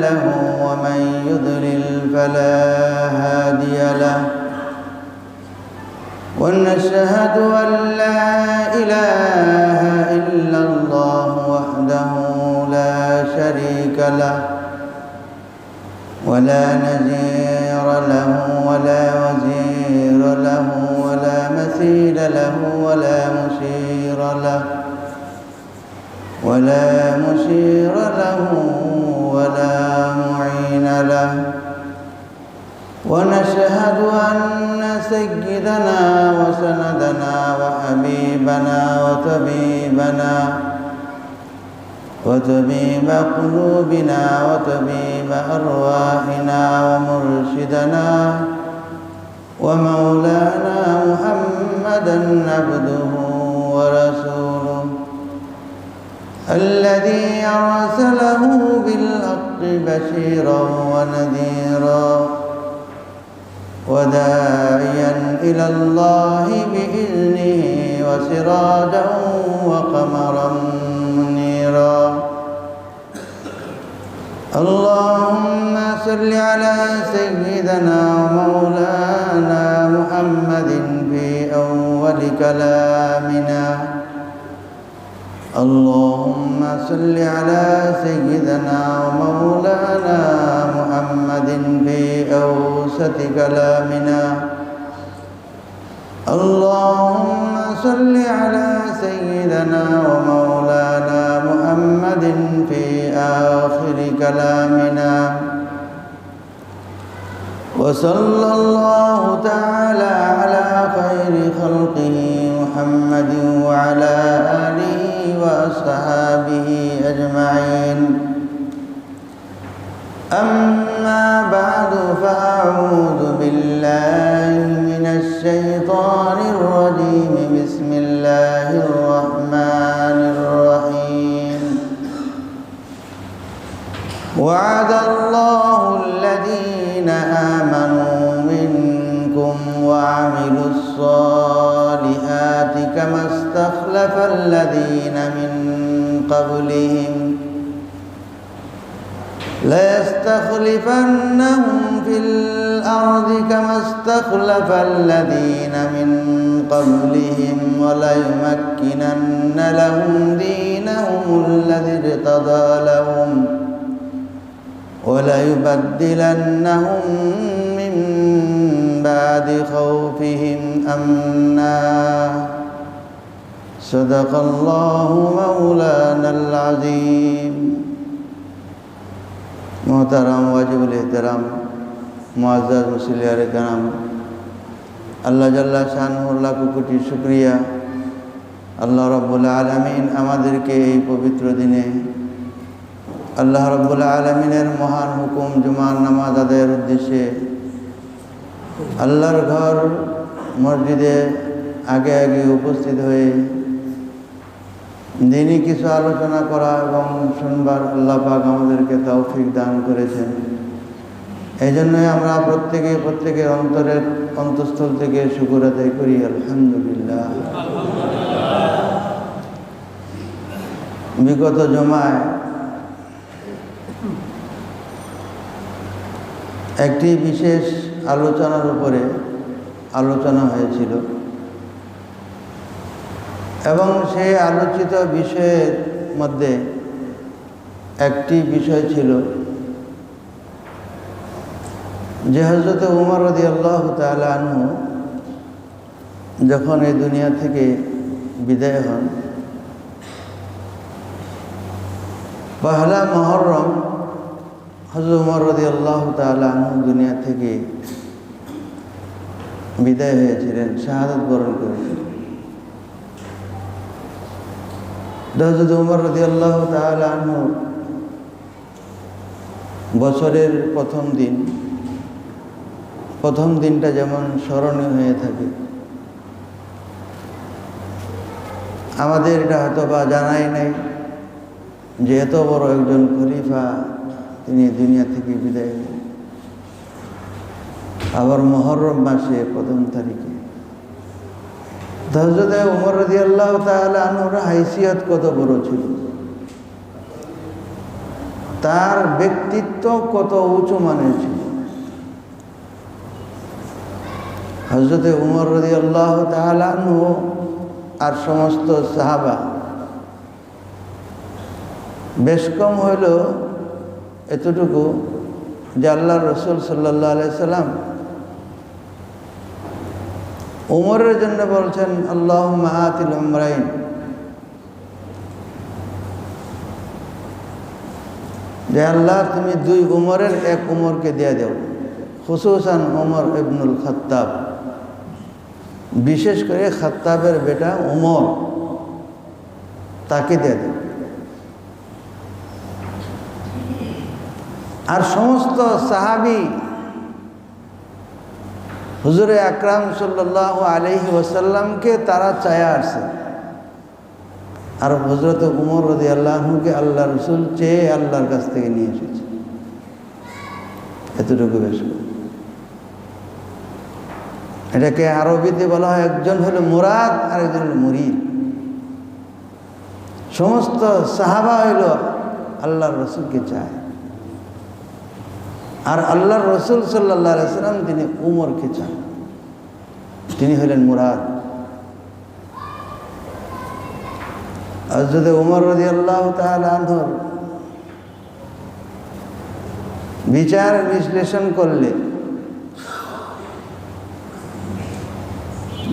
له ومن يضلل فلا هادي له. ونشهد أن لا إله إلا الله وحده لا شريك له. ولا نذير له ولا وزير له ولا مثيل له ولا مشير له. ولا مشير له ولا معين له. ونشهد أن سيدنا وسندنا وحبيبنا وطبيبنا وطبيب قلوبنا وطبيب أرواحنا ومرشدنا ومولانا محمدا عبده ورسوله. الذي أرسله بالحق بشيرا ونذيرا وداعيا إلى الله بإذنه وسراجا وقمرا منيرا. اللهم صل على سيدنا ومولانا محمد في أول كلامنا. اللهم صل على سيدنا ومولانا محمد في أوسط كلامنا. اللهم صل على سيدنا ومولانا محمد في آخر كلامنا. وصلى الله تعالى على خير خلقه محمد وعلى آله وأصحابه أجمعين. أما بعد فأعوذ بالله من الشيطان الرجيم. بسم الله الرحمن الرحيم. وعد الله الذين آمنوا منكم وعملوا الصالحات استخلف الذين من قبلهم ليستخلفنهم في الأرض كما استخلف الذين من قبلهم وليمكنن لهم دينهم الذي ارتضى لهم وليبدلنهم من بعد خوفهم أمنا صدق الله مولانا العظيم মোহতারাম ওয়াজিবুল এহতারাম মোয়াজ্জাজ মুসলিয়ার কারাম আল্লাহ জাল্লা শাহনুল্লাহ কুকুটি শুক্রিয়া আল্লাহ রব্বুল আলমিন আমাদেরকে এই পবিত্র দিনে আল্লাহ রব্বুল আলমিনের মহান হুকুম জুমার নামাজ আদায়ের উদ্দেশ্যে আল্লাহর ঘর মসজিদে আগে আগে উপস্থিত হয়ে দিনই কিছু আলোচনা করা এবং শুনবার আল্লাহ পাক আমাদেরকে তৌফিক দান করেছেন। এই জন্যই আমরা প্রত্যেকে প্রত্যেকের অন্তরের অন্তঃস্থল থেকে শুকুর আদায় করি, আলহামদুলিল্লাহ। বিগত জমায় একটি বিশেষ আলোচনার উপরে আলোচনা হয়েছিল। এবং সেই আলোচিত বিষয়ের মধ্যে একটি বিষয় ছিল যে হজরত উমর রদি আল্লাহ তালু যখন এই দুনিয়া থেকে বিদায় হন, পহলা মহরম হজরত উমর রদি আল্লাহ তালু দুনিয়া থেকে বিদায় হয়েছিলেন, শাহাদত বরণ করেছিলেন। হজরত উমর রদি আল্লাহ বছরের প্রথম দিন, প্রথম দিনটা যেমন স্মরণীয় হয়ে থাকে। আমাদের এটা হয়তো বা জানাই নাই যে এত বড় একজন খলিফা তিনি দুনিয়া থেকে বিদায় আবার মহরম মাসে প্রথম তারিখে। হজরতে উমর রদি আল্লাহ তাহলে আনুর হাইসিয়ত কত বড় ছিল? তার ব্যক্তিত্ব কত উঁচু মানের ছিল? হজরতে উমর রদি আল্লাহ তাহলানু আর সমস্ত সাহাবা। বেশ কম হইল এতটুকু যে আল্লাহ রসুল সাল্লাহ আলাইসাল্লাম উমরের জন্য বলছেন আল্লাহ মাহাতিল উমরাইন। যে আল্লাহ, তুমি দুই উমরের এক উমরকে দিয়ে দেও, খুসুসান উমর ইবনুল খত্তাব। বিশেষ করে খত্তাবের বেটা উমর, তাকে দিয়ে দেও। আর সমস্ত সাহাবি হুজুরে আকরাম সাল্লাহ আলহি ওসাল্লামকে তারা চায়া আসছে। আর হজরত উমর রদি আল্লাহকে আল্লাহ রসুল চেয়ে আল্লাহর কাছ থেকে নিয়ে এসেছে। এতটুকু বেশ। এটাকে আরবিতে বলা হয় একজন হলো মুরাদ আর একজন হলো মুরিদ। সমস্ত সাহাবা হইল আল্লাহর রসুলকে চায়। আর আল্লাহর রসুল সাল্লাহ সাল্লাম তিনি উমরকে চান। তিনি হলেন মুরাদ। যদি উমর রদি আল্লাহ তাহর বিচার বিশ্লেষণ করলে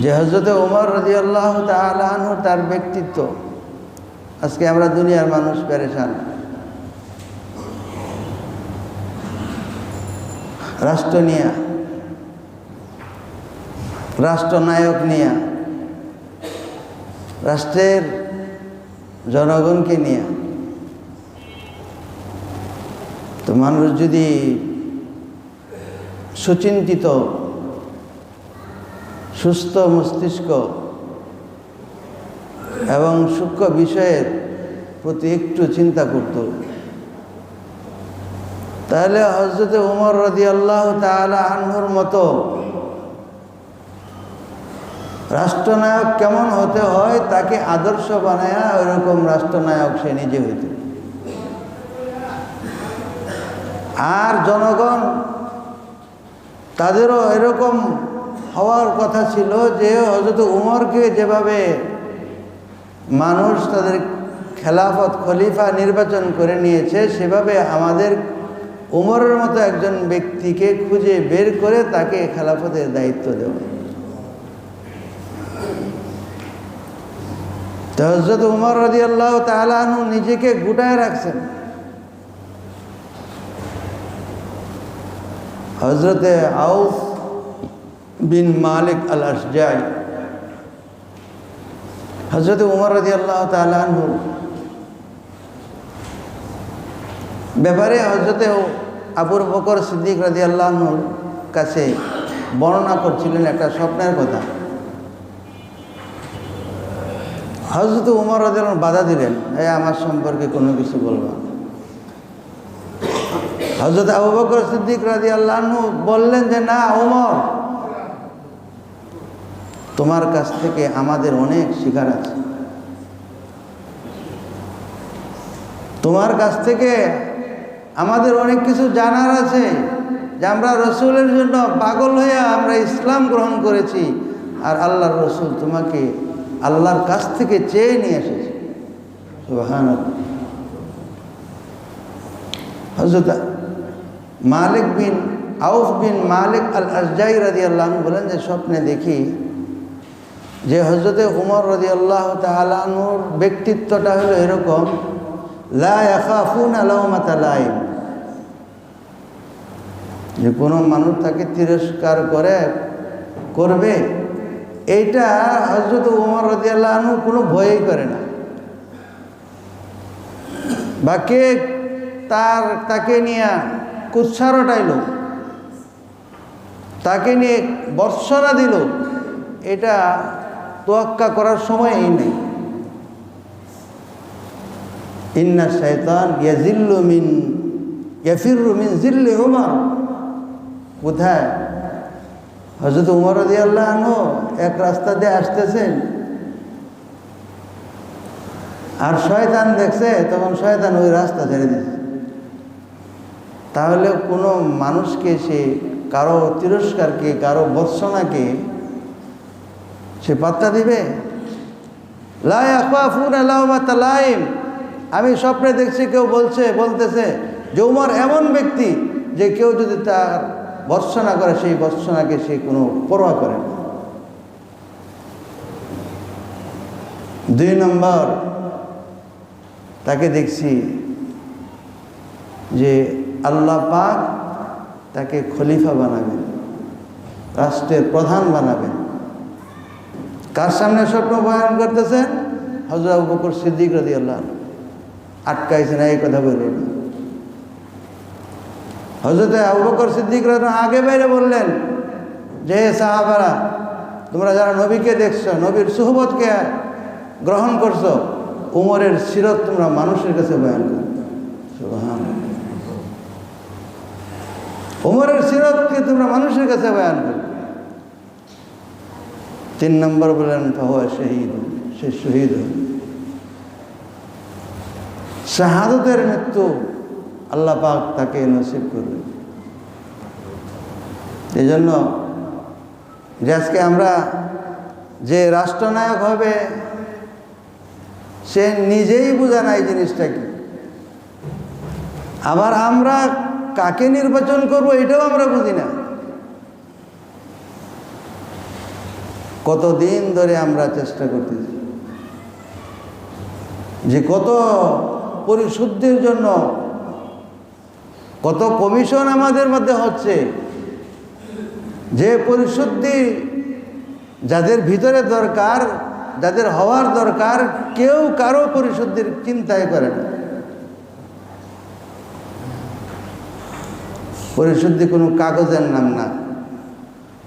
যে হজরতে উমর রদি আল্লাহ তাহর তার ব্যক্তিত্ব। আজকে আমরা দুনিয়ার মানুষ পেরেশান। রাষ্ট্র নিয়া, রাষ্ট্রনায়ক নিয়া, রাষ্ট্রের জনগণকে নিয়ে। তো মানুষ যদি সুচিন্তিত, সুস্থ মস্তিষ্ক এবং সূক্ষ্ম বিষয়ের প্রতি একটু চিন্তা করত তাহলে হজরত উমর রদি আল্লাহ তালা আনহুর মতো রাষ্ট্রনায়ক কেমন হতে হয় তাকে আদর্শ বানায় ওইরকম রাষ্ট্রনায়ক সে নিজে হইত। আর জনগণ তাদেরও এরকম হওয়ার কথা ছিল যে হজরত উমরকে যেভাবে মানুষ তাদের খেলাফত খলিফা নির্বাচন করে নিয়েছে, সেভাবে আমাদের উমরের মতো একজন ব্যক্তিকে খুঁজে বের করে তাকে খেলাফতের দায়িত্ব দেওয়া। তো উমর রদি আল্লাহ তালু নিজেকে গুটায় রাখছেন। হজরতে আউফ বিন মালিক আল আসজাই হজরত উমর রদি আল্লাহ তালুর ব্যাপারে হজরতে আবুর বকর সিদ্দিক রাজি আল্লাহর কাছে বর্ণনা করছিলেন একটা স্বপ্নের কথা। হজরত উমর রাজন বাধা দিলেন এই আমার সম্পর্কে কোনো কিছু বলব হজরত আবু বকর সিদ্দিক রাজি আল্লাহ বললেন যে, না, উমর, তোমার কাছ থেকে আমাদের অনেক শিকার আছে। তোমার কাছ থেকে আমাদের অনেক কিছু জানার আছে যে আমরা রসুলের জন্য পাগল হয়ে আমরা ইসলাম গ্রহণ করেছি আর আল্লাহর রসুল তোমাকে আল্লাহর কাছ থেকে চেয়ে নিয়ে এসেছে। হজরত মালিক বিন আউফ বিন মালিক আল আজজাই রাজি আল্লাহ বলেন যে স্বপ্নে দেখি যে হজরতে উমর রাজি আল্লাহ তালানুর ব্যক্তিত্বটা হলো এরকম যে কোনো মানুষ তাকে তিরস্কার করে, করবে, এইটা হজরত উমর রাজিয়াল্লাহনু কোনো ভয়ই করে না। বা কে তার, তাকে নিয়ে কুৎসার ওটাইল তাকে নিয়ে বর্ষনা দিল, এটা তোয়াক্কা করার সময়ই নেই। ইন্না শৈতান ইয়াজিল্লু মিন জিল্লি উমর। কোথায়? হজরত উমর রদি আল্লাহ এক রাস্তা দিয়ে আসতেছেন। আর শয়তান দেখছে, তখন শয়তান ওই রাস্তা ছেড়ে দিচ্ছে তাহলে কোনো মানুষকে সে, কারও তিরস্কারকে, কারও বৎসনাকে সে পাত্তা দিবে? লাই আফাফুন লাইম আমি স্বপ্নে দেখছি কেউ বলছে, বলতেছে, যে উমর এমন ব্যক্তি যে কেউ যদি তার বর্ষনা করে, সেই বর্ষনাকে সে কোনো পরোয়া করে না। দুই নম্বর, তাকে দেখছি যে আল্লাহ পাক তাকে খলিফা বানাবেন, রাষ্ট্রের প্রধান বানাবেন। কার সামনে স্বপ্ন বয়ান করতেছেন? হজরত বকর সিদ্দিক রদি আল্লাহ আটকাইছেন এই কথা বলল না হজরত আবু বকর সিদ্দিক আগে বাইরে বললেন, যে সাহাবারা, তোমরা যারা নবীকে দেখছ, নবীর সুহবতকে গ্রহণ করছ, উমরের সিরত তোমরা মানুষের কাছে বয়ান করো। উমরের সিরতকে তোমরা মানুষের কাছে বয়ান করো। তিন নম্বর বললেন, ফাহুয়া শহীদ, সে শহীদ হল। শাহাদতের মৃত্যু আল্লাহ পাক তাকে নসিব করবে। এই জন্য যে আজকে আমরা যে রাষ্ট্রনায়ক হবে, সে নিজেই বোঝা না এই জিনিসটা কি। আবার আমরা কাকে নির্বাচন করব এটাও আমরা বুঝি না। কতদিন ধরে আমরা চেষ্টা করতেছি। যে কত পরিশুদ্ধির জন্য। কত কমিশন আমাদের মধ্যে হচ্ছে। যে পরিশুদ্ধি যাদের ভিতরে দরকার, যাদের হওয়ার দরকার, কেউ কারও পরিশুদ্ধির চিন্তাই করে না। পরিশুদ্ধি কোনো কাগজের নাম না।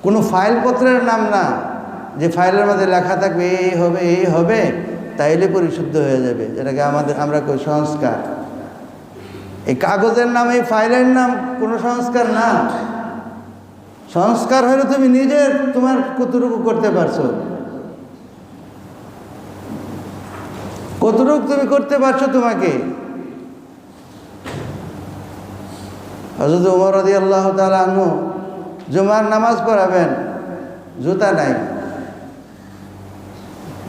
কোনো ফাইলপত্রের নাম না। যে ফাইলের মধ্যে লেখা থাকবে, এই হবে এই হবে। তাইলে পরিশুদ্ধ হয়ে যাবে। যেটাকে আমাদের, আমরা কই সংস্কার। এই কাগজের নাম, এই ফাইলের নাম কোনো সংস্কার না। সংস্কার হলে তুমি নিজের তোমার কতটুকু করতে পারছ? কতটুকু তুমি করতে পারছ তোমাকে? হজরত উমর রদি আল্লাহ তালু জুমার নামাজ পড়াবেন, জুতা নাই।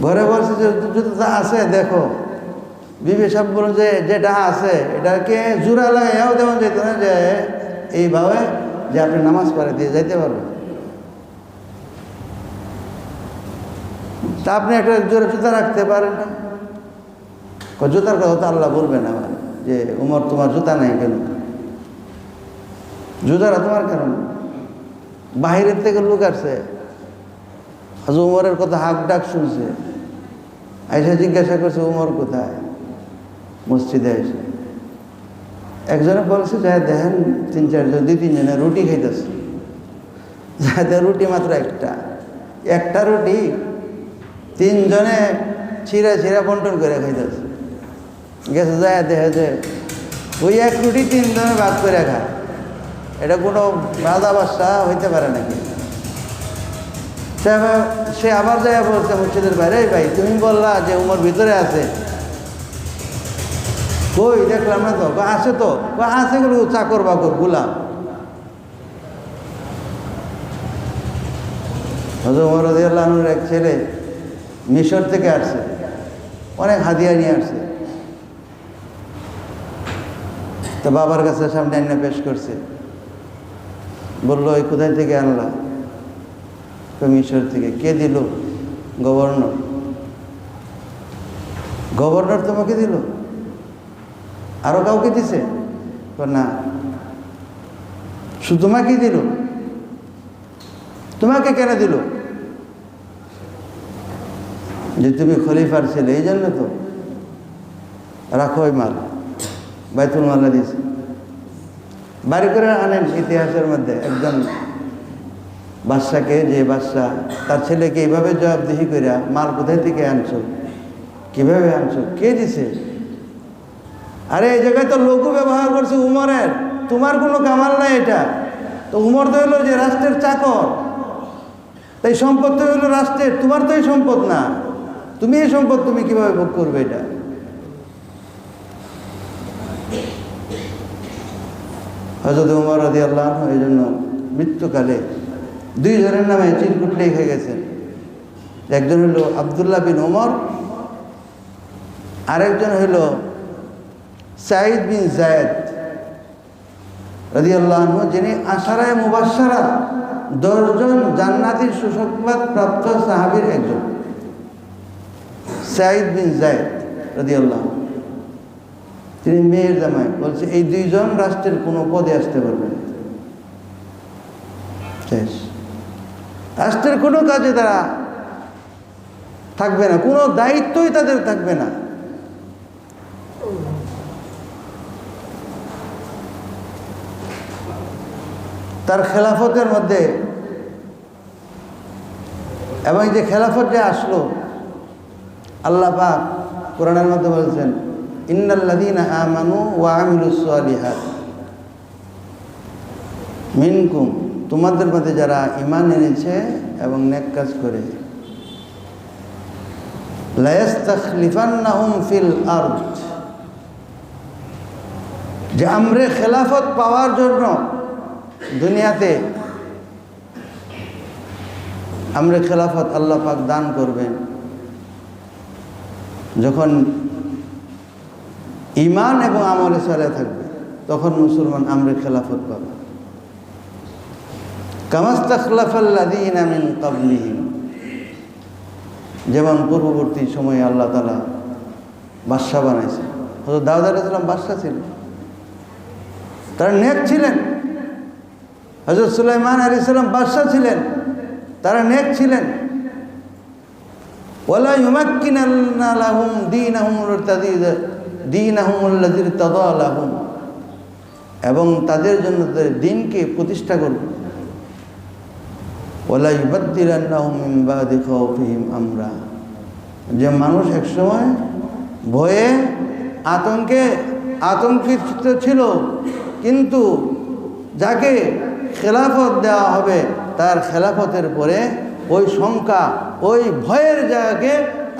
ঘরে বসে জুতা আছে, দেখো। বিবি সব বলুন যে, যেটা আছে, এটাকে জোড়া লাগাইয়াও দেওয়া যেত না যে, এইভাবে যে আপনি নামাজ পড়ে, দিয়ে যাইতে পারবেন। তা আপনি একটা জোরে জুতা রাখতে পারেন না। জুতার কথা তো আল্লাহ বলবেন আমার যে উমর, তোমার জুতা নাই কেন? জুতারা তোমার কেন বাহিরের থেকে লোক আসছে। আজ উমরের কথা হাক ডাক শুনছে। আইসা জিজ্ঞাসা করছে, উমর কোথায়? মসজিদে এসে একজনে বলছে যে দেখেন তিন চারজন, দুই তিনজনে রুটি খাইতেছে। যাদের রুটি মাত্র একটা। একটা রুটি তিনজনে ছিঁড়া ছিঁড়া বন্টন করে খাইতেছে। গেছে যায় দেখে যে ওই এক রুটি তিনজনে ভাগ করে খায় এটা কোনো রাজা হইতে পারে নাকি? সে আবার- সে আবার যায় বলছে মসজিদের বাইরে ভাই, তুমি বললা যে উমর ভিতরে আছে। কই, দেখলাম না তো আছে তো আছে গুলো চাকর বাকর গুলাম হজর উমর এক ছেলে মিশর থেকে আসছে, অনেক হাদিয়া নিয়ে আসছে। তো বাবার কাছে সামনে এনে পেশ করছে। বলল, এই কোথায় থেকে আনলা? কই, মিশর থেকে কে দিল? গভর্নর। গভর্নর তোমাকে দিল? আরও কাউকে দিছে? না। শুধু তোমাকে দিল? তোমাকে কেন দিল? যে তুমি খলিফার ছেলে এই জন্য তো। রাখো মাল। বাইতুল মাল্লা দিয়েছে বাড়ি করে আনেন ইতিহাসের মধ্যে একজন বাদশাকে, যে বাদশা, তার ছেলেকে এইভাবে জবাবদিহি করিয়া মাল কোথায় থেকে আনছো? কীভাবে আনছো? কে দিছে? আরে, এই জায়গায় তো লঘু ব্যবহার করছে উমরের। তোমার কোনো কামাল নাই এটা। তো উমর তো হলো যে রাষ্ট্রের চাকর। তাই সম্পদ তো হলো রাষ্ট্রের। তোমার তো এই সম্পদ না। তুমি এই সম্পদ তুমি কীভাবে ভোগ করবে এটা? হজরত উমর রাজি আল্লাহ এই জন্য মৃত্যুকালে দুইজনের নামে চিরকুট লিখে গেছেন একজন হলো আবদুল্লাহ বিন ওমর, আরেকজন হইল সাইদ বিন জায়দ রাজি আল্লাহ যিনি আশারায় মুবাসারা দশজন জান্নাতির সুসংবাদ প্রাপ্ত সাহাবির একজন। সাইদ বিন জায়দ রাজি আল্লাহ তিনি মেয়ের জামাই, বলছে, এই দুইজন রাষ্ট্রের কোনো পদে আসতে পারবে না। শেষ। রাষ্ট্রের কোনো কাজে তারা থাকবে না, কোনো দায়িত্বই তাদের থাকবে না। তার খেলাফতের মধ্যে এবং যে খেলাফত যে আসলো, আল্লাহ পাক কোরআনের মধ্যে বলছেন, ইন্নাল্লাযীনা আমানু ওয়া আমিলুস সালিহাত মিনকুম তোমাদের মধ্যে যারা ঈমান এনেছে এবং নেক কাজ করে ফিল যে আমরে খেলাফত পাওয়ার জন্য দুনিয়াতে আমরে খেলাফত আল্লাহ পাক দান করবেন। যখন ইমান এবং আমলে সালে থাকবে, তখন মুসলমান আমরে খেলাফত পাবে। মিন যেমন পূর্ববর্তী সময়ে আল্লাহ তালা বাদশাহ বানাইছে। হয়তো দাউদ আলাইসালাম বাদশাহ ছিলেন। তারা নেক ছিলেন। হজরত সুলাইমান আলী সাল্লাম বাদশাহ ছিলেন। তারা নেক ছিলেন। ওলা দীনাহুমুল্লাযী তাদা এবং তাদের জন্য দিনকে প্রতিষ্ঠা করবে আমরা। যে মানুষ একসময় ভয়ে আতঙ্কে আতঙ্কিত ছিল, কিন্তু যাকে খেলাফত দেওয়া হবে তার খেলাফতের পরে ওই শঙ্কা, ওই ভয়ের জায়গাকে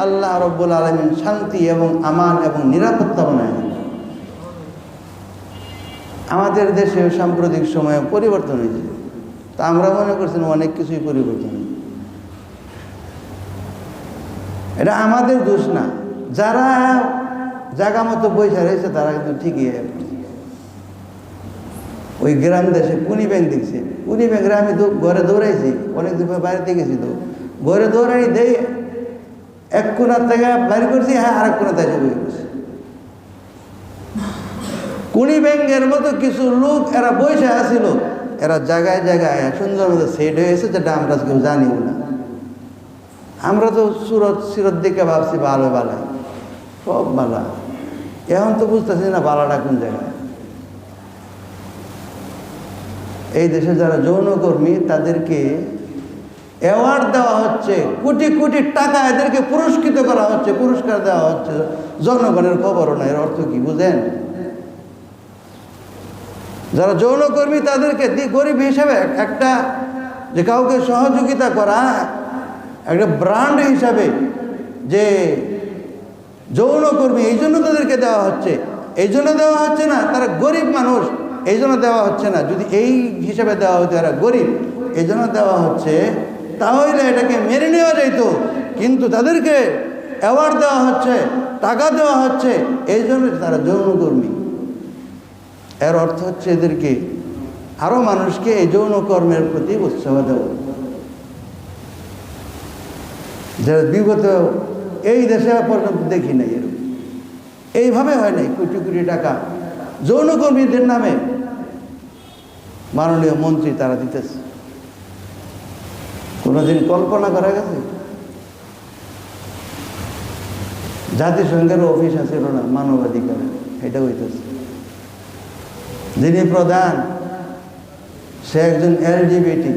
আল্লাহ রব্বুল আলমিন শান্তি এবং আমান এবং নিরাপত্তা বানায় আমাদের দেশে সাম্প্রতিক সময়ে পরিবর্তন হয়েছে। তা আমরা মনে করছেন অনেক কিছুই পরিবর্তন এটা আমাদের দোষ না। যারা জায়গা মতো বৈশা রয়েছে, তারা কিন্তু ঠিকই ওই গ্রাম দেশে পুনি ব্যাংক দেখছি। পুনি ব্যাংকে আমি ঘরে দৌড়াইছি, অনেক দূর বাড়িতে গেছি তো। ঘরে দৌড়াই দেই, এক কোনার থেকে বাইর করছি হ্যাঁ আরেক কোনা থেকে বই করছি কুড়ি ব্যাংকের মতো কিছু লোক, এরা বসে আসিল এরা জায়গায় জায়গায় সুন্দর মতো সেট হয়েছে যেটা আমরা কেউ জানিও না। আমরা তো সুরত সিরত দিকে ভাবছি ভালো ভালো সব বালা। এখন তো বুঝতেছি না বালাটা কোন জায়গায়। এই দেশে যারা যৌনকর্মী, তাদেরকে অ্যাওয়ার্ড দেওয়া হচ্ছে, কোটি কোটি টাকা এদেরকে পুরস্কৃত করা হচ্ছে, পুরস্কার দেওয়া হচ্ছে। জনগণের খবরও না, এর অর্থ কি, বুঝেন? যারা যৌনকর্মী তাদেরকে গরিব হিসেবে একটা যে কাউকে সহযোগিতা করা, একটা ব্র্যান্ড হিসাবে যে যৌনকর্মী, এই জন্য তাদেরকে দেওয়া হচ্ছে। এই জন্য দেওয়া হচ্ছে না, তারা গরিব মানুষ, এই জন্য দেওয়া হচ্ছে না। যদি এই হিসাবে দেওয়া হতো এরা গরিব, এই জন্য দেওয়া হচ্ছে, তাহলে এটাকে মেনে নেওয়া যেত। কিন্তু তাদেরকে অ্যাওয়ার্ড দেওয়া হচ্ছে, টাকা দেওয়া হচ্ছে, এই জন্য তারা যৌনকর্মী। এর অর্থ হচ্ছে এদেরকে আরও মানুষকে এই যৌনকর্মের প্রতি উৎসাহ দেওয়া। যারা বিগত এই দেশে পর্যন্ত দেখি নাই এরকম। এইভাবে হয় নাই, কোটি কোটি টাকা যৌনকর্মীদের নামে মাননীয় মন্ত্রী তারা দিতেছে। কোনোদিন কল্পনা করা গেছে? জাতিসংঘের অফিস আছে না মানবাধিকার এটা হইতেছে। যিনি প্রধান, সে একজন এলজিবিটি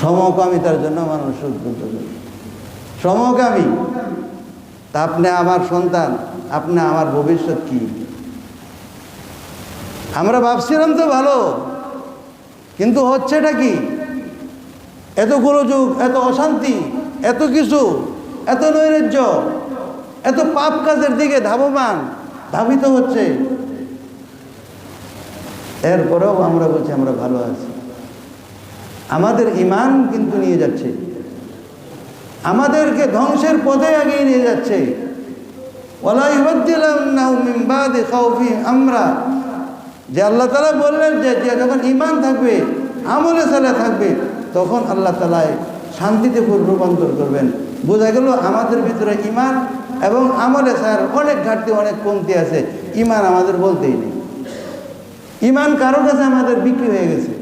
সমকামিতার জন্য মানুষ উদ্বুদ্ধ সমকামী, তা আপনি আমার সন্তান, আপনি আমার ভবিষ্যৎ কি? আমরা ভাবছিলাম তো ভালো, কিন্তু হচ্ছেটা কি? এত গোলযোগ এত অশান্তি, এত কিছু, এত নৈরাজ্য, এত পাপ কাজের দিকে ধাবমান, ধাবিত হচ্ছে। এরপরেও আমরা বলছি, আমরা ভালো আছি। আমাদের ইমান কিন্তু নিয়ে যাচ্ছে। আমাদেরকে ধ্বংসের পথে এগিয়ে নিয়ে যাচ্ছে। আমরা। যে আল্লাহ তালা বললেন যে যখন ইমান থাকবে, আমলে সালে থাকবে, তখন আল্লাহ তালায় শান্তিতে রূপান্তর করবেন। বোঝা গেল আমাদের ভিতরে ইমান এবং আমলে স্যার অনেক ঘাটতি, অনেক কমতি আছে। ইমান আমাদের বলতেই নেই। ইমান কারও কাছে আমাদের বিক্রি হয়ে গেছে।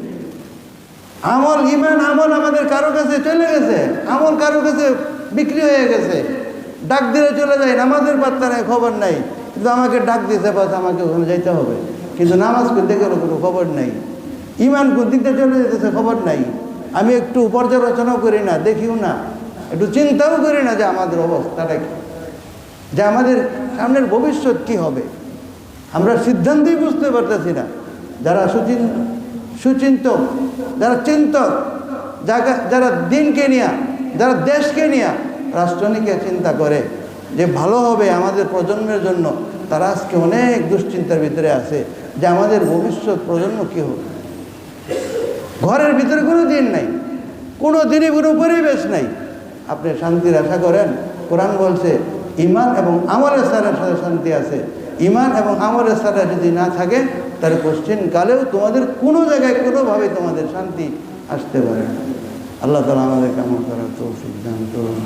আমল ইমান, আমল আমাদের কারও কাছে চলে গেছে। আমল কারও কাছে বিক্রি হয়ে গেছে। ডাক দিলে চলে যায়, নামাজের পাত্তা নাই খবর নাই। কিন্তু আমাকে ডাক দিতে বাস আমাকে ওখানে যাইতে হবে। কিন্তু নামাজ করতে গেলে কোনো খবর নাই। ইমান কোন চলে যেতেছে খবর নাই। আমি একটু পর্যালোচনাও করি না, দেখিও না। একটু চিন্তাও করি না যে আমাদের অবস্থাটা কি। যে আমাদের সামনের ভবিষ্যৎ কি হবে। আমরা সিদ্ধান্তই বুঝতে পারতেছি না। যারা সুচিন, সুচিন্তক, যারা চিন্তক, যারা দিনকে নিয়ে, যারা দেশকে নিয়ে রাষ্ট্র নিয়ে চিন্তা করে যে ভালো হবে আমাদের প্রজন্মের জন্য, তারা আজকে অনেক দুশ্চিন্তার ভিতরে আছে যে আমাদের ভবিষ্যৎ প্রজন্ম কী হবে? ঘরের ভিতরে কোনো দিন নাই, কোনো দিনই কোনো পরিবেশ নাই। আপনি শান্তির আশা করেন, কোরআন বলছে, ইমান এবং আমলের সারের সাথে শান্তি আছে। ইমান এবং আমার সারা যদি না থাকে, তাহলে কোশ্চিন কালেও তোমাদের কোনো জায়গায় কোনোভাবে তোমাদের শান্তি আসতে পারে না। আল্লাহ তালা আমাদের কেমন করার দান করুন।